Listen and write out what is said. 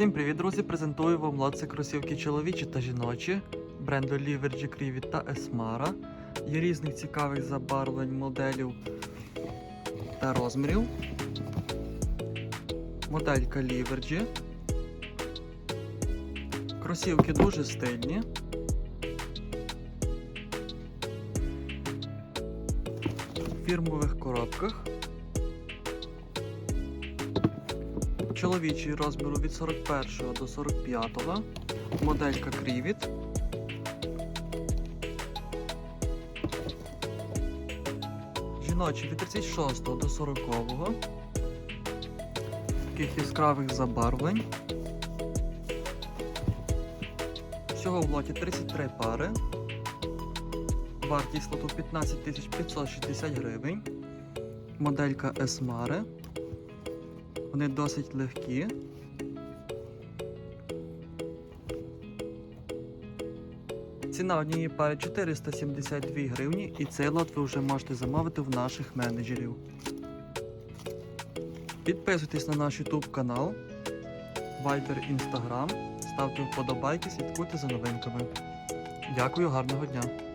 Всім привіт, друзі! Презентую вам лоци кросівки чоловічі та жіночі бренду Livergy Crivit та Esmara. Є різних цікавих забарвлень моделів та розмірів. Моделька Livergy. Кросівки дуже стильні. Фірмових коробках. Чоловічий розміру від 41 до 45, моделька Крівіт. Жіночий від 36 до 40. Таких яскравих забарвлень. Всього в лоті 33 пари. Вартість лоту 15 560 гривень. Моделька Esmare. Вони досить легкі. Ціна однієї пари 472 гривні і цей лот ви вже можете замовити в наших менеджерів. Підписуйтесь на наш YouTube канал, Viber, Instagram, ставте вподобайки, слідкуйте за новинками. Дякую, гарного дня!